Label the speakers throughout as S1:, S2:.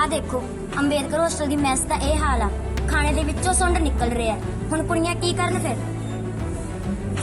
S1: ਆ ਦੇਖੋ, ਅੰਬੇਦਕਰ ਹੋਸਟਲ ਦੀ ਮੈਸ ਦਾ ਇਹ ਹਾਲ ਆ। ਖਾਣੇ ਦੇ ਵਿੱਚੋਂ ਸੁੰਡ ਨਿਕਲ ਰਿਹਾ ਹੁਣ ਕੁੜੀਆਂ ਕੀ ਕਰਨ ਫਿਰ?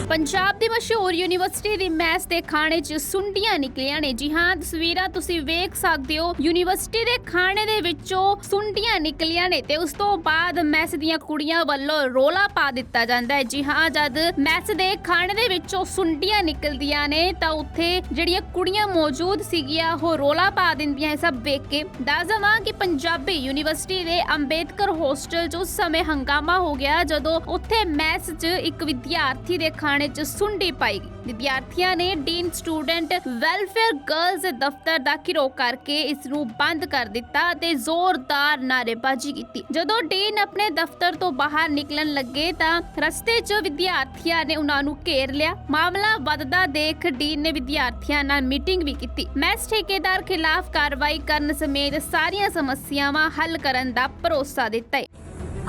S2: ਪੰਜਾਬ ਦੀ ਮਸ਼ਹੂਰ ਯੂਨੀਵਰਸਿਟੀ ਦੀ ਮੈਸ ਦੇ ਖਾਣੇ 'ਚ ਸੁੰਡੀਆਂ ਨਿਕਲੀਆਂ ਨੇ। ਜੀ ਹਾਂ, ਤਸਵੀਰਾਂ ਤੁਸੀਂ ਵੇਖ ਸਕਦੇ ਹੋ। ਯੂਨੀਵਰਸਿਟੀ ਦੇ ਖਾਣੇ ਦੇ ਵਿੱਚੋਂ ਸੁੰਡੀਆਂ ਨਿਕਲੀਆਂ ਨੇ ਤੇ ਉਸ ਤੋਂ ਬਾਅਦ ਮੈਸ ਦੀਆਂ ਕੁੜੀਆਂ ਵੱਲੋਂ ਰੋਲਾ ਪਾ ਦਿੱਤਾ ਜਾਂਦਾ ਹੈ। ਜੀ ਹਾਂ, ਜਦ ਮੈਸ ਦੇ ਖਾਣੇ ਦੇ ਵਿੱਚੋਂ ਸੁੰਡੀਆਂ ਨਿਕਲਦੀਆਂ ਨੇ, ਤਾਂ ਉੱਥੇ ਜਿਹੜੀਆਂ ਕੁੜੀਆਂ ਮੌਜੂਦ ਸੀਗੀਆਂ, ਉਹ ਰੋਲਾ ਪਾ ਦਿੰਦੀਆਂ ਸਭ ਵੇਖ ਕੇ। ਦੱਸ ਦੇਵਾਂ ਕਿ ਪੰਜਾਬੀ ਯੂਨੀਵਰਸਿਟੀ ਦੇ ਅੰਬੇਦਕਰ ਹੋਸਟਲ 'ਚ ਉਸ ਸਮੇਂ ਹੰਗਾਮਾ ਹੋ ਗਿਆ, ਜਦੋਂ ਉੱਥੇ ਮੈਸ 'ਚ ਇੱਕ ਵਿਦਿਆਰਥੀ ਦੇ ਖਾਣੇ 'ਚ ਸੁੰਡੀ ਪਾਈ ਗਈ। ਵਿਦਿਆਰਥੀਆਂ ਨੇ ਡੀਨ ਸਟੂਡੈਂਟ ਵੈਲਫੇਅਰ ਗਰਲਜ਼ ਦਫ਼ਤਰ ਦਾ ਘਿਰਾਓ ਕਰਕੇ ਇਸ ਨੂੰ ਬੰਦ ਕਰ ਦਿੱਤਾ ਅਤੇ ਜ਼ੋਰਦਾਰ ਨਾਅਰੇਬਾਜ਼ੀ ਕੀਤੀ। ਜਦੋਂ ਡੀਨ ਆਪਣੇ ਦਫ਼ਤਰ ਤੋਂ ਬਾਹਰ ਨਿਕਲਣ ਲੱਗੇ ਤਾਂ ਰਸਤੇ 'ਚ ਵਿਦਿਆਰਥੀਆਂ ਨੇ ਉਹਨਾਂ ਨੂੰ ਘੇਰ ਲਿਆ। ਮਾਮਲਾ ਵੱਧਦਾ ਦੇਖ ਡੀਨ ਨੇ ਵਿਦਿਆਰਥੀਆਂ ਨਾਲ ਮੀਟਿੰਗ ਵੀ ਕੀਤੀ। ਮੈਸ ਠੇਕੇਦਾਰ ਖਿਲਾਫ ਕਾਰਵਾਈ ਕਰਨ ਸਮੇਤ ਸਾਰੀਆਂ ਸਮੱਸਿਆਵਾਂ ਹੱਲ ਕਰਨ ਦਾ ਭਰੋਸਾ ਦਿੱਤਾ ਹੈ।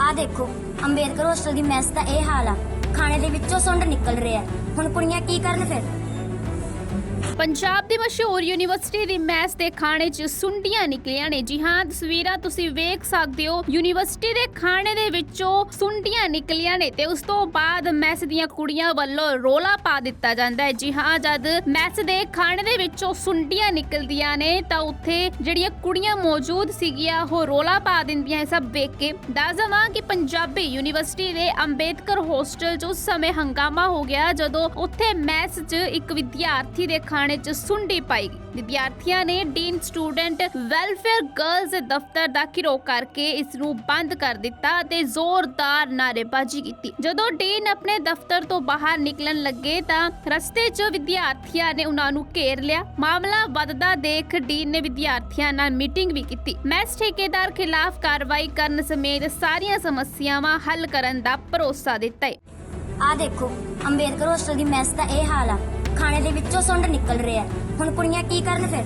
S1: ਆ ਦੇਖੋ, ਅੰਬੇਦਕਰ ਹੋਸਟਲ ਦੀ ਮੈਸ ਦਾ ਇਹ ਹਾਲ ਆ। ਖਾਣੇ ਦੇ ਵਿੱਚੋਂ ਸੁੰਡ ਨਿਕਲ ਰਿਹਾ। ਹੁਣ ਕੁੜੀਆਂ ਕੀ ਕਰਨ ਫਿਰ?
S2: ਪੰਜਾਬ ਦੀ ਮਸ਼ਹੂਰ ਯੂਨੀਵਰਸਿਟੀ ਦੀ ਮੈਸ ਦੇ ਖਾਣੇ 'ਚ ਸੁੰਡੀਆਂ ਨਿਕਲੀਆਂ ਨੇ। ਜੀ ਹਾਂ, ਤਸਵੀਰਾਂ ਤੁਸੀਂ ਵੇਖ ਸਕਦੇ ਹੋ। ਯੂਨੀਵਰਸਿਟੀ ਦੇ ਖਾਣੇ ਦੇ ਵਿੱਚੋਂ ਸੁੰਡੀਆਂ ਨਿਕਲੀਆਂ ਨੇ ਤੇ ਉਸ ਤੋਂ ਬਾਅਦ ਮੈਸ ਦੀਆਂ ਕੁੜੀਆਂ ਵੱਲੋਂ ਰੋਲਾ ਪਾ ਦਿੱਤਾ ਜਾਂਦਾ ਹੈ। ਜੀ ਹਾਂ, ਜਦ ਮੈਸ ਦੇ ਖਾਣੇ ਦੇ ਵਿੱਚੋਂ ਸੁੰਡੀਆਂ ਨਿਕਲਦੀਆਂ ਨੇ, ਤਾਂ ਉੱਥੇ ਜਿਹੜੀਆਂ ਕੁੜੀਆਂ ਮੌਜੂਦ ਸੀਗੀਆਂ, ਉਹ ਰੋਲਾ ਪਾ ਦਿੰਦੀਆਂ ਸਭ ਵੇਖ ਕੇ। ਦੱਸ ਦੇਵਾਂ ਕਿ ਪੰਜਾਬੀ ਯੂਨੀਵਰਸਿਟੀ ਦੇ ਅੰਬੇਦਕਰ ਹੋਸਟਲ 'ਚ ਉਸ ਸਮੇਂ ਹੰਗਾਮਾ ਹੋ ਗਿਆ, ਜਦੋਂ ਉੱਥੇ ਮੈਸ 'ਚ ਇੱਕ ਵਿਦਿਆਰਥੀ ਦੇ ਖਾਣੇ 'ਚ ਸੁੰਡੀ ਪਾਈ ਗਈ। ਵਿਦਿਆਰਥੀਆਂ ਨੇ ਡੀਨ ਸਟੂਡੈਂਟ ਵੈਲਫੇਅਰ ਗਰਲਜ਼ ਦਫ਼ਤਰ ਦਾ ਘਿਰਾਓ ਕਰਕੇ ਇਸ ਨੂੰ ਬੰਦ ਕਰ ਦਿੱਤਾ ਅਤੇ ਜ਼ੋਰਦਾਰ ਨਾਅਰੇਬਾਜ਼ੀ ਕੀਤੀ। ਜਦੋਂ ਡੀਨ ਆਪਣੇ ਦਫ਼ਤਰ ਤੋਂ ਬਾਹਰ ਨਿਕਲਣ ਲੱਗੇ ਤਾਂ ਰਸਤੇ 'ਚ ਵਿਦਿਆਰਥੀਆਂ ਨੇ ਉਹਨਾਂ ਨੂੰ ਘੇਰ ਲਿਆ। ਮਾਮਲਾ ਵੱਧਦਾ ਦੇਖ ਡੀਨ ਨੇ ਵਿਦਿਆਰਥੀਆਂ ਨਾਲ ਮੀਟਿੰਗ ਵੀ ਕੀਤੀ। ਮੈਸ ਠੇਕੇਦਾਰ ਖਿਲਾਫ ਕਾਰਵਾਈ ਕਰਨ ਸਮੇਤ ਸਾਰੀਆਂ ਸਮੱਸਿਆਵਾਂ ਹੱਲ ਕਰਨ ਦਾ ਭਰੋਸਾ ਦਿੱਤਾ ਹੈ।
S1: ਆ ਦੇਖੋ, ਅੰਬੇਦਕਰ ਹੋਸਟਲ ਦੀ ਮੈਸ ਦਾ ਇਹ ਹਾਲ ਆ। ਖਾਣੇ ਦੇ ਵਿੱਚੋਂ ਸੁੰਡ ਨਿਕਲ ਰਿਹਾ ਹੁਣ ਕੁੜੀਆਂ ਕੀ ਕਰਨ ਫਿਰ?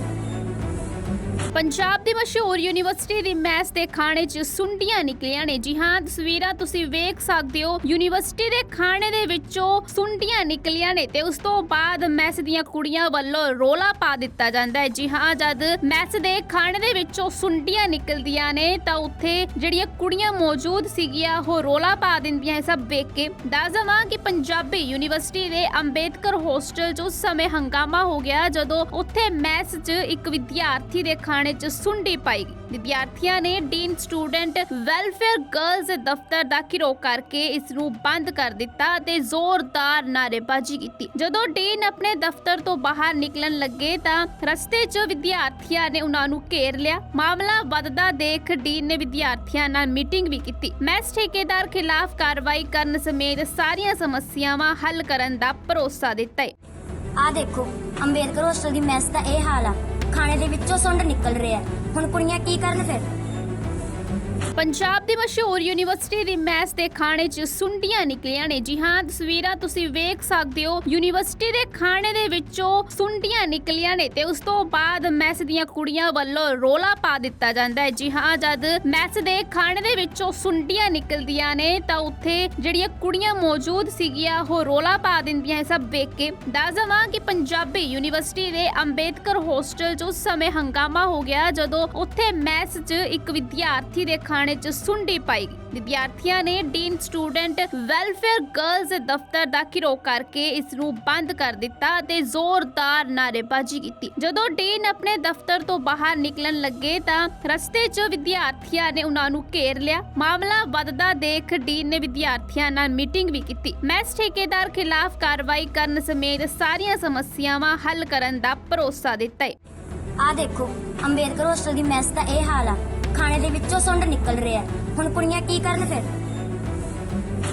S2: ਪੰਜਾਬ ਦੀ ਮਸ਼ਹੂਰ ਯੂਨੀਵਰਸਿਟੀ ਦੀ ਮੈਸ ਦੇ ਖਾਣੇ 'ਚ ਸੁੰਡੀਆਂ ਨਿਕਲੀਆਂ ਨੇ। ਜੀ ਹਾਂ, ਤਸਵੀਰਾਂ ਤੁਸੀਂ ਵੇਖ ਸਕਦੇ ਹੋ। ਯੂਨੀਵਰਸਿਟੀ ਦੇ ਖਾਣੇ ਦੇ ਵਿੱਚੋਂ ਸੁੰਡੀਆਂ ਨਿਕਲੀਆਂ ਨੇ ਤੇ ਉਸ ਤੋਂ ਬਾਅਦ ਮੈਸ ਦੀਆਂ ਕੁੜੀਆਂ ਵੱਲੋਂ ਰੋਲਾ ਪਾ ਦਿੱਤਾ ਜਾਂਦਾ ਹੈ। ਜੀ ਹਾਂ, ਜਦ ਮੈਸ ਦੇ ਖਾਣੇ ਦੇ ਵਿੱਚੋਂ ਸੁੰਡੀਆਂ ਨਿਕਲਦੀਆਂ ਨੇ, ਤਾਂ ਉੱਥੇ ਜਿਹੜੀਆਂ ਕੁੜੀਆਂ ਮੌਜੂਦ ਸੀਗੀਆਂ, ਉਹ ਰੋਲਾ ਪਾ ਦਿੰਦੀਆਂ ਸਭ ਵੇਖ ਕੇ। ਦੱਸ ਦੇਵਾਂ ਕਿ ਪੰਜਾਬੀ ਯੂਨੀਵਰਸਿਟੀ ਦੇ ਅੰਬੇਦਕਰ ਹੋਸਟਲ 'ਚ ਉਸ ਸਮੇਂ ਹੰਗਾਮਾ ਹੋ ਗਿਆ, ਜਦੋਂ ਉੱਥੇ ਮੈਸ 'ਚ ਇੱਕ ਵਿਦਿਆਰਥੀ ਦੇ ਖਾਣੇ 'ਚ ਸੁੰਡੀ ਪਾਈ ਗਈ। ਵਿਦਿਆਰਥੀਆਂ ਨੇ ਡੀਨ ਸਟੂਡੈਂਟ ਵੈਲਫੇਅਰ ਗਰਲਜ਼ ਦਫ਼ਤਰ ਦਾ ਘਿਰਾਓ ਕਰਕੇ ਇਸ ਨੂੰ ਬੰਦ ਕਰ ਦਿੱਤਾ ਅਤੇ ਜ਼ੋਰਦਾਰ ਨਾਅਰੇਬਾਜ਼ੀ ਕੀਤੀ। ਜਦੋਂ ਡੀਨ ਆਪਣੇ ਦਫ਼ਤਰ ਤੋਂ ਬਾਹਰ ਨਿਕਲਣ ਲੱਗੇ ਤਾਂ ਰਸਤੇ 'ਚ ਵਿਦਿਆਰਥੀਆਂ ਨੇ ਉਹਨਾਂ ਨੂੰ ਘੇਰ ਲਿਆ। ਮਾਮਲਾ ਵੱਧਦਾ ਦੇਖ ਡੀਨ ਨੇ ਵਿਦਿਆਰਥੀਆਂ ਨਾਲ ਮੀਟਿੰਗ ਵੀ ਕੀਤੀ। ਮੈਸ ਠੇਕੇਦਾਰ ਖਿਲਾਫ ਕਾਰਵਾਈ ਕਰਨ ਸਮੇਤ ਸਾਰੀਆਂ ਸਮੱਸਿਆਵਾਂ ਹੱਲ ਕਰਨ ਦਾ ਭਰੋਸਾ ਦਿੱਤਾ ਹੈ।
S1: ਆ ਦੇਖੋ, ਅੰਬੇਦਕਰ ਹੋਸਟਲ ਦੀ ਮੈਸ ਦਾ ਇਹ ਹਾਲ ਆ। ਖਾਣੇ ਦੇ ਵਿੱਚੋਂ ਸੁੰਡ ਨਿਕਲ ਰਿਹਾ ਹੁਣ ਕੁੜੀਆਂ ਕੀ ਕਰਨ ਫਿਰ?
S2: ਪੰਜਾਬ ਦੀ ਮਸ਼ਹੂਰ ਯੂਨੀਵਰਸਿਟੀ ਦੀ ਮੈਸ ਦੇ ਖਾਣੇ 'ਚ ਸੁੰਡੀਆਂ ਨਿਕਲੀਆਂ ਨੇ। ਜੀ ਹਾਂ, ਤਸਵੀਰਾਂ ਤੁਸੀਂ ਵੇਖ ਸਕਦੇ ਹੋ। ਯੂਨੀਵਰਸਿਟੀ ਦੇ ਖਾਣੇ ਦੇ ਵਿੱਚੋਂ ਸੁੰਡੀਆਂ ਨਿਕਲੀਆਂ ਨੇ ਤੇ ਉਸ ਤੋਂ ਬਾਅਦ ਮੈਸ ਦੀਆਂ ਕੁੜੀਆਂ ਵੱਲੋਂ ਰੋਲਾ ਪਾ ਦਿੱਤਾ ਜਾਂਦਾ ਹੈ। ਜੀ ਹਾਂ, ਜਦ ਮੈਸ ਦੇ ਖਾਣੇ ਦੇ ਵਿੱਚੋਂ ਸੁੰਡੀਆਂ ਨਿਕਲਦੀਆਂ ਨੇ, ਤਾਂ ਉੱਥੇ ਜਿਹੜੀਆਂ ਕੁੜੀਆਂ ਮੌਜੂਦ ਸੀਗੀਆਂ, ਉਹ ਰੋਲਾ ਪਾ ਦਿੰਦੀਆਂ ਇਹ ਸਭ ਵੇਖ ਕੇ। ਦੱਸ ਦੇਵਾਂ ਕਿ ਪੰਜਾਬੀ ਯੂਨੀਵਰਸਿਟੀ ਦੇ ਅੰਬੇਦਕਰ ਹੋਸਟਲ 'ਚ ਉਸ ਸਮੇਂ ਹੰਗਾਮਾ ਹੋ ਗਿਆ, ਜਦੋਂ ਉੱਥੇ ਮੈਸ 'ਚ ਇੱਕ ਵਿਦਿਆਰਥੀ ਦੇ ਖਾਣੇ 'ਚ ਸੁੰਡੀ ਪਾਈ ਵਿਦਿਆਰਥੀਆਂ ਨੇ ਡੀਨ ਸਟੂਡੈਂਟ ਵੈਲਫੇਅਰ ਗਰਲਜ਼ ਦਫ਼ਤਰ ਦਾ ਘਿਰਾਓ ਕਰਕੇ ਇਸ ਨੂੰ ਬੰਦ ਕਰ ਦਿੱਤਾ ਅਤੇ ਜ਼ੋਰਦਾਰ ਨਾਅਰੇਬਾਜ਼ੀ ਕੀਤੀ ਜਦੋਂ ਡੀਨ ਆਪਣੇ ਦਫ਼ਤਰ ਤੋਂ ਬਾਹਰ ਨਿਕਲਣ ਲੱਗੇ ਤਾਂ ਰਸਤੇ 'ਚ ਵਿਦਿਆਰਥੀਆਂ ਨੇ ਉਹਨਾਂ ਨੂੰ ਘੇਰ ਲਿਆ ਮਾਮਲਾ ਵੱਧਦਾ ਦੇਖ ਡੀਨ ਨੇ ਵਿਦਿਆਰਥੀਆਂ ਨਾਲ ਮੀਟਿੰਗ ਵੀ ਕੀਤੀ ਮੈਸ ਠੇਕੇਦਾਰ ਖਿਲਾਫ ਕਾਰਵਾਈ ਕਰਨ ਸਮੇਤ ਸਾਰੀਆਂ ਸਮੱਸਿਆਵਾਂ ਹੱਲ ਕਰਨ ਦਾ ਭਰੋਸਾ ਦਿੱਤਾ ਹੈ
S1: ਆ ਦੇਖੋ ਅੰਬੇਦਕਰ ਹੋਸਟਲ ਦੀ ਮੈਸ ਦਾ ਇਹ ਹਾਲ ਆ ਖਾਣੇ ਦੇ ਵਿੱਚੋਂ ਸੁੰਡ ਨਿਕਲ ਰਿਹਾ ਹੁਣ ਕੁੜੀਆਂ ਕੀ ਕਰਨ ਫਿਰ?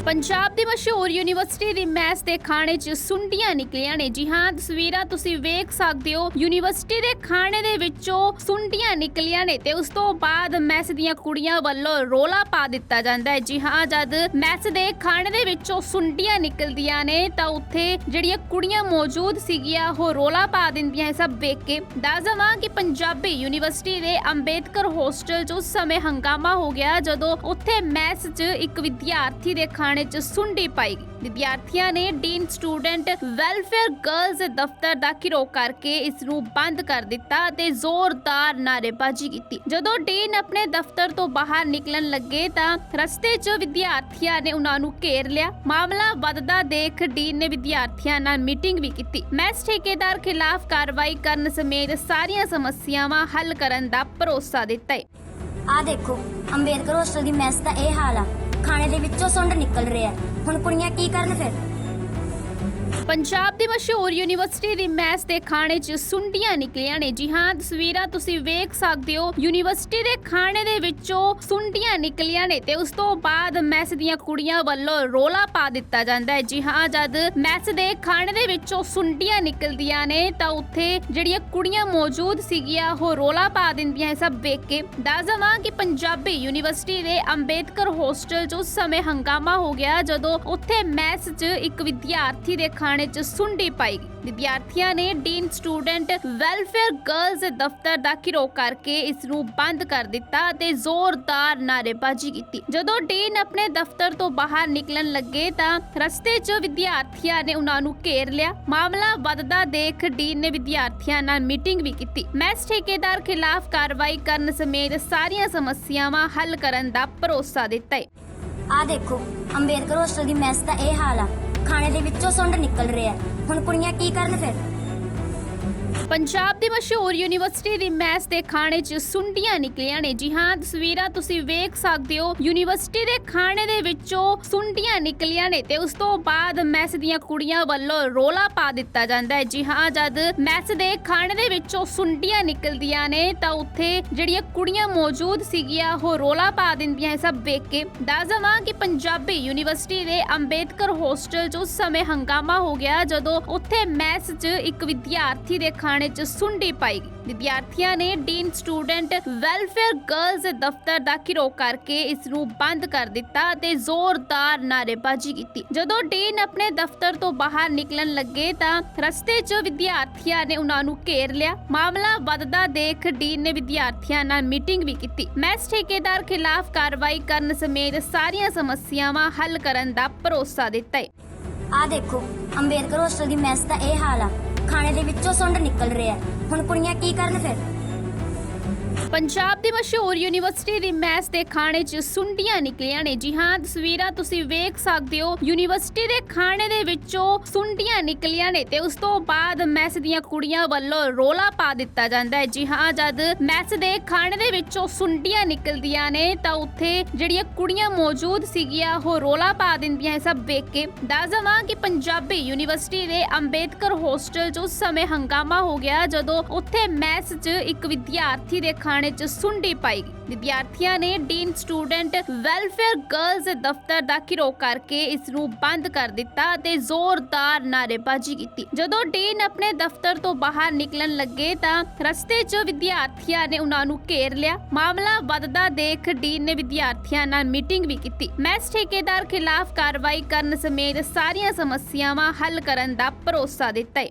S2: ਪੰਜਾਬ ਦੀ ਮਸ਼ਹੂਰ ਯੂਨੀਵਰਸਿਟੀ ਦੀ ਮੈਸ ਦੇ ਖਾਣੇ 'ਚ ਸੁੰਡੀਆਂ ਨਿਕਲੀਆਂ ਨੇ। ਜੀ ਹਾਂ, ਤਸਵੀਰਾਂ ਤੁਸੀਂ ਵੇਖ ਸਕਦੇ ਹੋ। ਯੂਨੀਵਰਸਿਟੀ ਦੇ ਖਾਣੇ ਦੇ ਵਿੱਚੋਂ ਸੁੰਡੀਆਂ ਨਿਕਲੀਆਂ ਨੇ ਤੇ ਉਸ ਤੋਂ ਬਾਅਦ ਮੈਸ ਦੀਆਂ ਕੁੜੀਆਂ ਵੱਲੋਂ ਰੋਲਾ ਪਾ ਦਿੱਤਾ ਜਾਂਦਾ ਹੈ। ਜੀ ਹਾਂ, ਜਦ ਮੈਸ ਦੇ ਖਾਣੇ ਦੇ ਵਿੱਚੋਂ ਸੁੰਡੀਆਂ ਨਿਕਲਦੀਆਂ ਨੇ, ਤਾਂ ਉੱਥੇ ਜਿਹੜੀਆਂ ਕੁੜੀਆਂ ਮੌਜੂਦ ਸੀਗੀਆਂ, ਉਹ ਰੋਲਾ ਪਾ ਦਿੰਦੀਆਂ ਇਹ ਸਭ ਵੇਖ ਕੇ। ਦੱਸ ਦੇਵਾਂ ਕਿ ਪੰਜਾਬੀ ਯੂਨੀਵਰਸਿਟੀ ਦੇ ਅੰਬੇਦਕਰ ਹੋਸਟਲ 'ਚ ਉਸ ਸਮੇਂ ਹੰਗਾਮਾ ਹੋ ਗਿਆ, ਜਦੋਂ ਉੱਥੇ ਮੈਸ 'ਚ ਇੱਕ ਵਿਦਿਆਰਥੀ ਦੇ ਖਾਣੇ ਖਾਣੇ 'ਚ ਸੁੰਡੀ ਪਾਈ। ਗਈ ਵਿਦਿਆਰਥੀਆਂ ਨੇ ਡੀਨ ਸਟੂਡੈਂਟ ਵੈਲਫੇਅਰ ਗਰਲਜ਼ ਦਫ਼ਤਰ ਦਾ ਘਿਰਾਓ ਕਰਕੇ ਇਸ ਨੂੰ ਬੰਦ ਕਰ ਦਿੱਤਾ ਤੇ ਜ਼ੋਰਦਾਰ ਨਾਅਰੇਬਾਜ਼ੀ ਕੀਤੀ। ਜਦੋਂ ਡੀਨ ਆਪਣੇ ਦਫ਼ਤਰ ਤੋਂ ਬਾਹਰ ਨਿਕਲਣ ਲੱਗੇ ਤਾਂ ਰਸਤੇ 'ਚ ਵਿਦਿਆਰਥੀਆਂ ਨੇ ਉਹਨਾਂ ਨੂੰ ਘੇਰ ਲਿਆ। ਮਾਮਲਾ ਵੱਧਦਾ ਦੇਖ ਡੀਨ ਨੇ ਵਿਦਿਆਰਥੀਆਂ ਨਾਲ ਮੀਟਿੰਗ ਵੀ ਕੀਤੀ। ਮੈਸ ਠੇਕੇਦਾਰ ਖਿਲਾਫ ਕਾਰਵਾਈ ਕਰਨ ਸਮੇਤ ਸਾਰੀਆਂ ਸਮੱਸਿਆਵਾਂ ਹੱਲ ਕਰਨ ਦਾ ਭਰੋਸਾ ਦਿੱਤਾ ਹੈ।
S1: ਆ ਦੇਖੋ, ਅੰਬੇਦਕਰ ਹੋਸਟਲ ਦੀ ਮੈਸ ਦਾ ਇਹ ਹਾਲ ਆ। ਖਾਣੇ ਦੇ ਵਿੱਚੋਂ ਸੁੰਡ ਨਿਕਲ ਰਿਹਾ ਹੁਣ ਕੁੜੀਆਂ ਕੀ ਕਰਨ ਫਿਰ?
S2: ਪੰਜਾਬ ਦੀ ਮਸ਼ਹੂਰ ਯੂਨੀਵਰਸਿਟੀ ਦੀ ਮੈਸ ਦੇ ਖਾਣੇ 'ਚ ਸੁੰਡੀਆਂ ਨਿਕਲੀਆਂ ਨੇ। ਜੀ ਹਾਂ, ਤਸਵੀਰਾਂ ਤੁਸੀਂ ਵੇਖ ਸਕਦੇ ਹੋ। ਯੂਨੀਵਰਸਿਟੀ ਦੇ ਖਾਣੇ ਦੇ ਵਿੱਚੋਂ ਸੁੰਡੀਆਂ ਨਿਕਲੀਆਂ ਨੇ ਤੇ ਉਸ ਤੋਂ ਬਾਅਦ ਮੈਸ ਦੀਆਂ ਕੁੜੀਆਂ ਵੱਲੋਂ ਰੋਲਾ ਪਾ ਦਿੱਤਾ ਜਾਂਦਾ ਹੈ। ਜੀ ਹਾਂ, ਜਦ ਮੈਸ ਦੇ ਖਾਣੇ ਦੇ ਵਿੱਚੋਂ ਸੁੰਡੀਆਂ ਨਿਕਲਦੀਆਂ ਨੇ ਤਾਂ ਉੱਥੇ ਜਿਹੜੀਆਂ ਕੁੜੀਆਂ ਮੌਜੂਦ ਸੀਗੀਆਂ, ਉਹ ਰੋਲਾ ਪਾ ਦਿੰਦੀਆਂ ਸਭ ਵੇਖ ਕੇ। ਦੱਸ ਦੇਵਾਂ ਕਿ ਪੰਜਾਬੀ ਯੂਨੀਵਰਸਿਟੀ ਦੇ ਅੰਬੇਦਕਰ ਹੋਸਟਲ 'ਚ ਉਸ ਸਮੇਂ ਹੰਗਾਮਾ ਹੋ ਗਿਆ ਜਦੋਂ ਉੱਥੇ ਮੈਸ 'ਚ ਇੱਕ ਵਿਦਿਆਰਥੀ ਦੇ ਖਾਣੇ 'ਚ ਸੁੰਡੀ ਪਾਈ। ਗਈ ਵਿਦਿਆਰਥੀਆਂ ਨੇ ਡੀਨ ਸਟੂਡੈਂਟ ਵੈਲਫੇਅਰ ਗਰਲਜ਼ ਦਫ਼ਤਰ ਦਾ ਘਿਰਾਓ ਕਰਕੇ ਇਸ ਨੂੰ ਬੰਦ ਕਰ ਦਿੱਤਾ ਤੇ ਜ਼ੋਰਦਾਰ ਨਾਅਰੇਬਾਜ਼ੀ ਕੀਤੀ। ਜਦੋਂ ਡੀਨ ਆਪਣੇ ਦਫ਼ਤਰ ਤੋਂ ਬਾਹਰ ਨਿਕਲਣ ਲੱਗੇ ਤਾਂ ਰਸਤੇ 'ਚ ਵਿਦਿਆਰਥੀਆਂ ਨੇ ਉਹਨਾਂ ਨੂੰ ਘੇਰ ਲਿਆ। ਮਾਮਲਾ ਵੱਧਦਾ ਦੇਖ ਡੀਨ ਨੇ ਵਿਦਿਆਰਥੀਆਂ ਨਾਲ ਮੀਟਿੰਗ ਵੀ ਕੀਤੀ। ਮੈਸ ਠੇਕੇਦਾਰ ਖਿਲਾਫ ਕਾਰਵਾਈ ਕਰਨ ਸਮੇਤ ਸਾਰੀਆਂ ਸਮੱਸਿਆਵਾਂ ਹੱਲ ਕਰਨ ਦਾ ਭਰੋਸਾ ਦਿੱਤਾ ਹੈ।
S1: ਆ ਦੇਖੋ, ਅੰਬੇਦਕਰ ਹੋਸਟਲ ਦੀ ਮੈਸ ਦਾ ਇਹ ਹਾਲ ਆ। ਖਾਣੇ ਦੇ ਵਿੱਚੋਂ ਸੁੰਡ ਨਿਕਲ ਰਿਹਾ। ਹੁਣ ਕੁੜੀਆਂ ਕੀ ਕਰਨ ਫਿਰ?
S2: ਪੰਜਾਬ ਦੀ ਮਸ਼ਹੂਰ ਯੂਨੀਵਰਸਿਟੀ ਦੀ ਮੈਸ ਦੇ ਖਾਣੇ 'ਚ ਸੁੰਡੀਆਂ ਨਿਕਲੀਆਂ ਨੇ। ਜੀ ਹਾਂ, ਤਸਵੀਰਾਂ ਤੁਸੀਂ ਵੇਖ ਸਕਦੇ ਹੋ। ਯੂਨੀਵਰਸਿਟੀ ਦੇ ਖਾਣੇ ਦੇ ਵਿੱਚੋਂ ਸੁੰਡੀਆਂ ਨਿਕਲੀਆਂ ਨੇ ਤੇ ਉਸ ਤੋਂ ਬਾਅਦ ਮੈਸ ਦੀਆਂ ਕੁੜੀਆਂ ਵੱਲੋਂ ਰੋਲਾ ਪਾ ਦਿੱਤਾ ਜਾਂਦਾ ਹੈ। ਜੀ ਹਾਂ, ਜਦ ਮੈਸ ਦੇ ਖਾਣੇ ਦੇ ਵਿੱਚੋਂ ਸੁੰਡੀਆਂ ਨਿਕਲਦੀਆਂ ਨੇ, ਤਾਂ ਉੱਥੇ ਜਿਹੜੀਆਂ ਕੁੜੀਆਂ ਮੌਜੂਦ ਸੀਗੀਆਂ, ਉਹ ਰੋਲਾ ਪਾ ਦਿੰਦੀਆਂ ਸਭ ਵੇਖ ਕੇ। ਦੱਸ ਦੇਵਾਂ ਕਿ ਪੰਜਾਬੀ ਯੂਨੀਵਰਸਿਟੀ ਦੇ ਅੰਬੇਦਕਰ ਹੋਸਟਲ 'ਚ ਉਸ ਸਮੇਂ ਹੰਗਾਮਾ ਹੋ ਗਿਆ, ਜਦੋਂ ਉੱਥੇ ਮੈਸ 'ਚ ਇੱਕ ਵਿਦਿਆਰਥੀ ਦੇ ਖਾਣੇ 'ਚ ਸੁੰਡੀ ਪਾਈ ਵਿਦਿਆਰਥੀਆਂ ਨੇ ਡੀਨ ਸਟੂਡੈਂਟ ਵੈਲਫੇਅਰ ਗਰਲਜ਼ ਦਫ਼ਤਰ ਦਾ ਘਿਰਾਓ ਕਰਕੇ ਇਸ ਨੂੰ ਬੰਦ ਕਰ ਦਿੱਤਾ ਤੇ ਜ਼ੋਰਦਾਰ ਨਾਅਰੇਬਾਜ਼ੀ ਕੀਤੀ। ਜਦੋਂ ਡੀਨ ਆਪਣੇ ਦਫ਼ਤਰ ਤੋਂ ਬਾਹਰ ਨਿਕਲਣ ਲੱਗੇ ਤਾਂ ਰਸਤੇ 'ਚ ਵਿਦਿਆਰਥੀਆਂ ਨੇ ਉਹਨਾਂ ਨੂੰ ਘੇਰ ਲਿਆ। ਮਾਮਲਾ ਵੱਧਦਾ ਦੇਖ ਡੀਨ ਨੇ ਵਿਦਿਆਰਥੀਆਂ ਨਾਲ ਮੀਟਿੰਗ ਵੀ ਕੀਤੀ। ਮੈਸ ਠੇਕੇਦਾਰ ਖਿਲਾਫ ਕਾਰਵਾਈ ਕਰਨ ਸਮੇਤ ਸਾਰੀਆਂ ਸਮੱਸਿਆਵਾਂ ਹੱਲ ਕਰਨ ਦਾ ਭਰੋਸਾ ਦਿੱਤਾ ਹੈ।
S1: ਆ ਦੇਖੋ, ਅੰਬੇਦਕਰ ਹੋਸਟਲ ਦੀ ਮੈਸ ਦਾ ਇਹ ਹਾਲ ਆ। ਖਾਣੇ ਦੇ ਵਿੱਚੋਂ ਸੁੰਡ ਨਿਕਲ ਰਿਹਾ ਹੁਣ ਕੁੜੀਆਂ ਕੀ ਕਰਨ ਫਿਰ?
S2: ਪੰਜਾਬ ਦੀ ਮਸ਼ਹੂਰ ਯੂਨੀਵਰਸਿਟੀ ਦੀ ਮੈਸ ਦੇ ਖਾਣੇ 'ਚ ਸੁੰਡੀਆਂ ਨਿਕਲੀਆਂ ਨੇ। ਜੀ ਹਾਂ, ਤਸਵੀਰਾਂ ਤੁਸੀਂ ਵੇਖ ਸਕਦੇ ਹੋ। ਯੂਨੀਵਰਸਿਟੀ ਦੇ ਖਾਣੇ ਦੇ ਵਿੱਚੋਂ ਸੁੰਡੀਆਂ ਨਿਕਲੀਆਂ ਨੇ ਤੇ ਉਸ ਤੋਂ ਬਾਅਦ ਮੈਸ ਦੀਆਂ ਕੁੜੀਆਂ ਵੱਲੋਂ ਰੋਲਾ ਪਾ ਦਿੱਤਾ ਜਾਂਦਾ ਹੈ। ਜੀ ਹਾਂ, ਜਦ ਮੈਸ ਦੇ ਖਾਣੇ ਦੇ ਵਿੱਚੋਂ ਸੁੰਡੀਆਂ ਨਿਕਲਦੀਆਂ ਨੇ, ਤਾਂ ਉੱਥੇ ਜਿਹੜੀਆਂ ਕੁੜੀਆਂ ਮੌਜੂਦ ਸੀਗੀਆਂ, ਉਹ ਰੋਲਾ ਪਾ ਦਿੰਦੀਆਂ ਇਹ ਸਭ ਵੇਖ ਕੇ। ਦੱਸ ਦੇਵਾਂ ਕਿ ਪੰਜਾਬੀ ਯੂਨੀਵਰਸਿਟੀ ਦੇ ਅੰਬੇਦਕਰ ਹੋਸਟਲ 'ਚ ਉਸ ਸਮੇਂ ਹੰਗਾਮਾ ਹੋ ਗਿਆ, ਜਦੋਂ ਉੱਥੇ ਮੈਸ 'ਚ ਇੱਕ ਵਿਦਿਆਰਥੀ ਦੇ ਖਾਣੇ 'ਚ ਸੁੰਡੀ ਪਾਈ ਗਈ। ਵਿਦਿਆਰਥੀਆਂ ਨੇ ਡੀਨ ਸਟੂਡੈਂਟ ਵੈਲਫੇਅਰ ਗਰਲਜ਼ ਦਫ਼ਤਰ ਦਾ ਘਿਰਾਓ ਕਰਕੇ ਇਸ ਨੂੰ ਬੰਦ ਕਰ ਦਿੱਤਾ ਤੇ ਜ਼ੋਰਦਾਰ ਨਾਅਰੇਬਾਜ਼ੀ ਕੀਤੀ। ਜਦੋਂ ਡੀਨ ਆਪਣੇ ਦਫ਼ਤਰ ਤੋਂ ਬਾਹਰ ਨਿਕਲਣ ਲੱਗੇ ਤਾਂ ਰਸਤੇ 'ਚ ਵਿਦਿਆਰਥੀਆਂ ਨੇ ਉਹਨਾਂ ਨੂੰ ਘੇਰ ਲਿਆ। ਮਾਮਲਾ ਵੱਧਦਾ ਦੇਖ ਡੀਨ ਨੇ ਵਿਦਿਆਰਥੀਆਂ ਨਾਲ ਮੀਟਿੰਗ ਵੀ ਕੀਤੀ। ਮੈਸ ਠੇਕੇਦਾਰ ਖਿਲਾਫ ਕਾਰਵਾਈ ਕਰਨ ਸਮੇਤ ਸਾਰੀਆਂ ਸਮੱਸਿਆਵਾਂ ਹੱਲ ਕਰਨ ਦਾ ਭਰੋਸਾ ਦਿੱਤਾ ਹੈ।